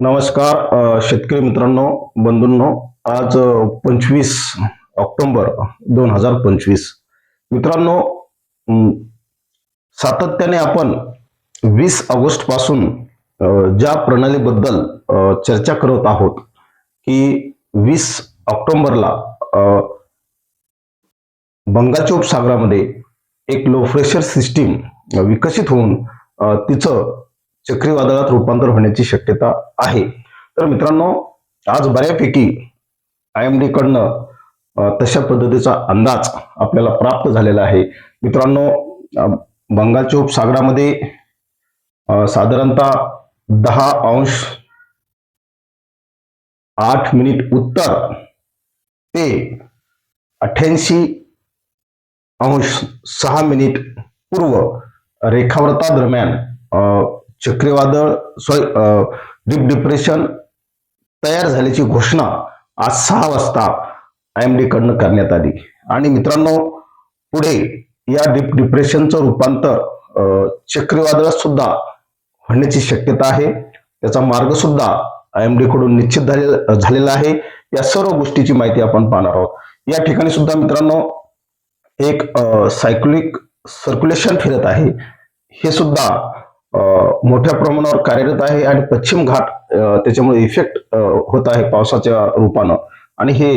नमस्कार शेतकरी मित्रांनो बंधूंनो आज पंचवीस ऑक्टोंबर दोन हजार पंचवीस. मित्रांनो सातत्याने आपण वीस ऑगस्टपासून ज्या प्रणालीबद्दल चर्चा करत आहोत की वीस ऑक्टोबरला बंगालच्या उपसागरामध्ये एक लो प्रेशर सिस्टीम विकसित होऊन तिचं चक्रीवादळात रूपांतर होण्याची शक्यता आहे. तर मित्रांनो आज बऱ्यापैकी आय एम डी कडनं तशा पद्धतीचा अंदाज आपल्याला प्राप्त झालेला आहे. मित्रांनो बंगालच्या उपसागरामध्ये साधारणतः दहा अंश आठ मिनिट उत्तर ते अठ्ठ्याऐंशी अंश सहा मिनिट पूर्व रेखावृता दरम्यान चक्रीवादळ सॉरी डीप डिप्रेशन तयार झाल्याची घोषणा आज सहा वाजता आय एम डी कडनं करण्यात आली. आणि मित्रांनो पुढे या डीप डिप्रेशनचं रूपांतर चक्रीवादळात सुद्धा होण्याची शक्यता आहे. त्याचा मार्ग सुद्धा आय एम डी कडून निश्चित झालेला झालेला आहे. या सर्व गोष्टीची माहिती आपण पाहणार आहोत. या ठिकाणी सुद्धा मित्रांनो एक सायक्लिक सर्क्युलेशन फिरत आहे. हे सुद्धा मोठ्या प्रमाणावर कार्यरत आहे आणि पश्चिम घाट त्याच्यामुळे इफेक्ट होत आहे पावसाच्या रूपानं. आणि हे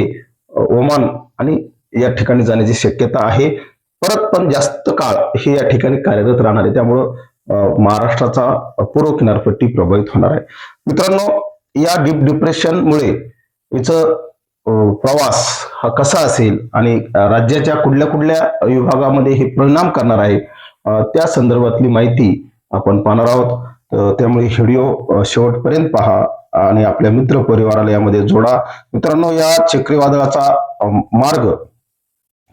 ओमान आणि या ठिकाणी जाण्याची शक्यता आहे. परत पण जास्त काळ हे या ठिकाणी कार्यरत राहणार आहे. त्यामुळं महाराष्ट्राचा पूर्व किनारपट्टी प्रभावित होणार आहे. मित्रांनो या डीप डिप्रेशनमुळे याचं प्रवास हा कसा असेल आणि राज्याच्या कुठल्या कुठल्या विभागामध्ये हे परिणाम करणार आहे त्या संदर्भातली माहिती आपण पाहणार आहोत. तर त्यामुळे व्हिडिओ शेवटपर्यंत पहा आणि आपल्या मित्र परिवाराला यामध्ये जोडा. मित्रांनो या चक्रीवादळाचा मार्ग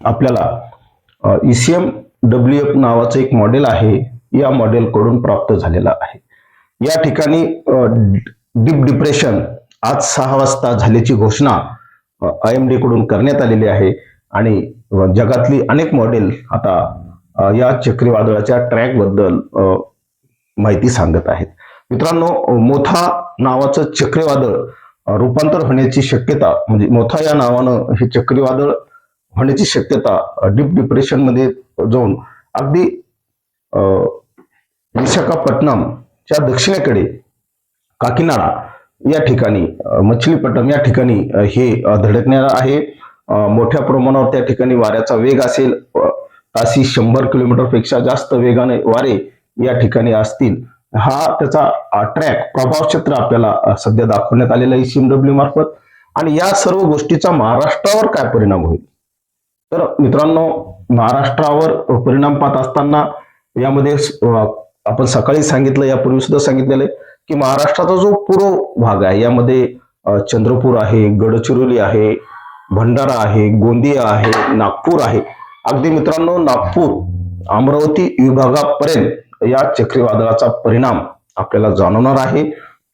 आपल्याला ईसीएम डब्ल्यू एफ नावाचं एक मॉडेल आहे. या मॉडेल कडून प्राप्त झालेला आहे. या ठिकाणी डीप डिप्रेशन आज सहा वाजता झाल्याची घोषणा आय एम डी कडून करण्यात आलेली आहे. आणि जगातली अनेक मॉडेल आता या चक्रीवादळाच्या ट्रॅकबद्दल माहिती सांगत आहेत. मित्रांनो मोथा नावाचं चक्रीवादळ रूपांतर होण्याची शक्यता म्हणजे मोथा या नावानं हे चक्रीवादळ होण्याची शक्यता डीप डिप्रेशनमध्ये जाऊन अगदी विशाखापट्टणमच्या दक्षिणेकडे काकीनाडा या ठिकाणी अ, मछलीपट्टणम या ठिकाणी हे धडकणार आहे. मोठ्या प्रमाणावर त्या ठिकाणी वाऱ्याचा वेग असेल ताशी शंभर किलोमीटरपेक्षा जास्त वेगाने वारे या ठिकाणी असतील. हा त्याचा ट्रॅक प्रभाव क्षेत्र आपल्याला सध्या दाखवण्यात आलेला आहे सीएमडब्ल्यू मार्फत. आणि या सर्व गोष्टीचा महाराष्ट्रावर काय परिणाम होईल? तर मित्रांनो महाराष्ट्रावर परिणाम पाहत असताना यामध्ये आपण सकाळी सांगितलं यापूर्वी सुद्धा सांगितलेलं आहे की महाराष्ट्राचा जो पूर्व भाग आहे यामध्ये चंद्रपूर आहे गडचिरोली आहे भंडारा आहे गोंदिया आहे नागपूर आहे. अगदी मित्रांनो नागपूर अमरावती विभागापर्यंत या चक्रीवादळाचा परिणाम आपल्याला जाणवणार आहे.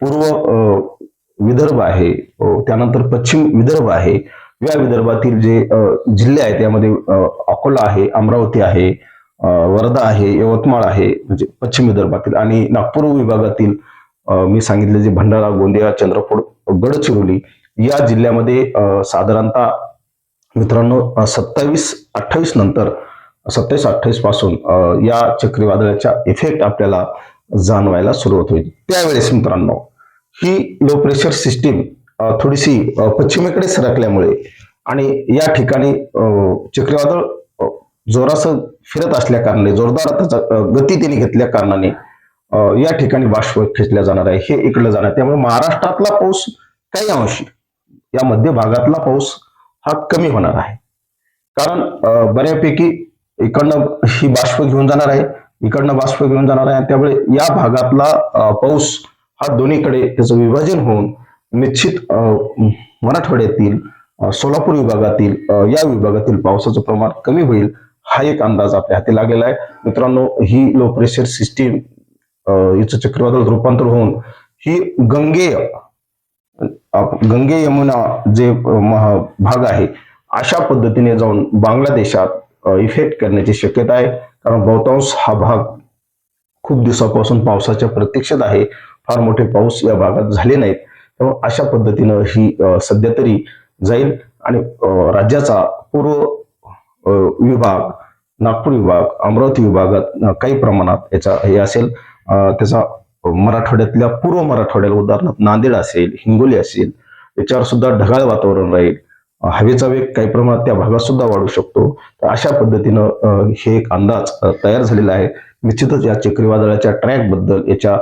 पूर्व विदर्भ आहे त्यानंतर पश्चिम विदर्भ आहे. या विदर्भातील जे जिल्हे आहेत त्यामध्ये अकोला आहे अमरावती आहे वर्धा आहे यवतमाळ आहे म्हणजे पश्चिम विदर्भातील आणि नागपूर विभागातील मी सांगितले जे भंडारा गोंदिया चंद्रपूर गडचिरोली या जिल्ह्यामध्ये साधारणतः मित्रांनो सत्तावीस अठ्ठावीस नंतर सत्तावीस अठ्ठावीसपासून या चक्रीवादळाच्या इफेक्ट आपल्याला जाणवायला सुरुवात होईल. त्यावेळेस मित्रांनो ही लो प्रेशर सिस्टीम थोडीशी पश्चिमेकडे सरकल्यामुळे आणि या ठिकाणी चक्रीवादळ जोरास जोरासं फिरत असल्या कारणाने जोरदार गती त्याने घेतल्या कारणाने या ठिकाणी बाष्प खेचल्या जाणार आहे. हे इकडलं जाणार आहे. त्यामुळे महाराष्ट्रातला पाऊस काही अंशी या मध्य भागातला पाऊस हा कमी होणार आहे. कारण बऱ्यापैकी इकडनं ही बाष्प घेऊन जाणार आहे इकडनं बाष्प घेऊन जाणार आहे. त्यामुळे या भागातला पाऊस हा दोन्हीकडे त्याचं विभाजन होऊन निश्चित मराठवाड्यातील सोलापूर विभागातील या विभागातील पावसाचं प्रमाण कमी होईल हा एक अंदाज आपल्या हाती लागलेला आहे. मित्रांनो ही लो प्रेशर सिस्टीम याचं चक्रीवादळ रूपांतर होऊन ही गंगेय गंगे यमुना जे महा- भाग आहे अशा पद्धतीने जाऊन बांगलादेशात इफेक्ट करण्याची शक्यता आहे. कारण बहुतांश हा भाग खूप दिवसापासून पावसाच्या प्रतीक्षेत आहे. फार मोठे पाऊस या भागात झाले नाहीत. त्यामुळे अशा पद्धतीनं ही सध्या तरी जाईल. आणि राज्याचा पूर्व विभाग नागपूर विभाग अमरावती विभागात काही प्रमाणात याचा हे असेल. त्याचा मराठवाड्यातल्या पूर्व मराठवाड्याला उदाहरणार्थ नांदेड असेल हिंगोली असेल याच्यावर सुद्धा ढगाळ वातावरण राहील. हवेचा वेग काही प्रमाणात त्या भागात सुद्धा वाढू शकतो. तर अशा पद्धतीनं हे एक अंदाज तयार झालेला आहे. निश्चितच या चक्रीवादळाच्या ट्रॅकबद्दल याच्या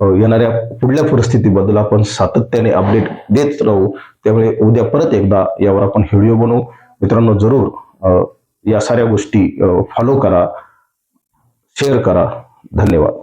येणाऱ्या पुढल्या परिस्थितीबद्दल आपण सातत्याने अपडेट देत राहू. त्यामुळे उद्या परत एकदा यावर आपण व्हिडिओ बनवू. मित्रांनो जरूर या साऱ्या गोष्टी फॉलो करा शेअर करा. धन्यवाद.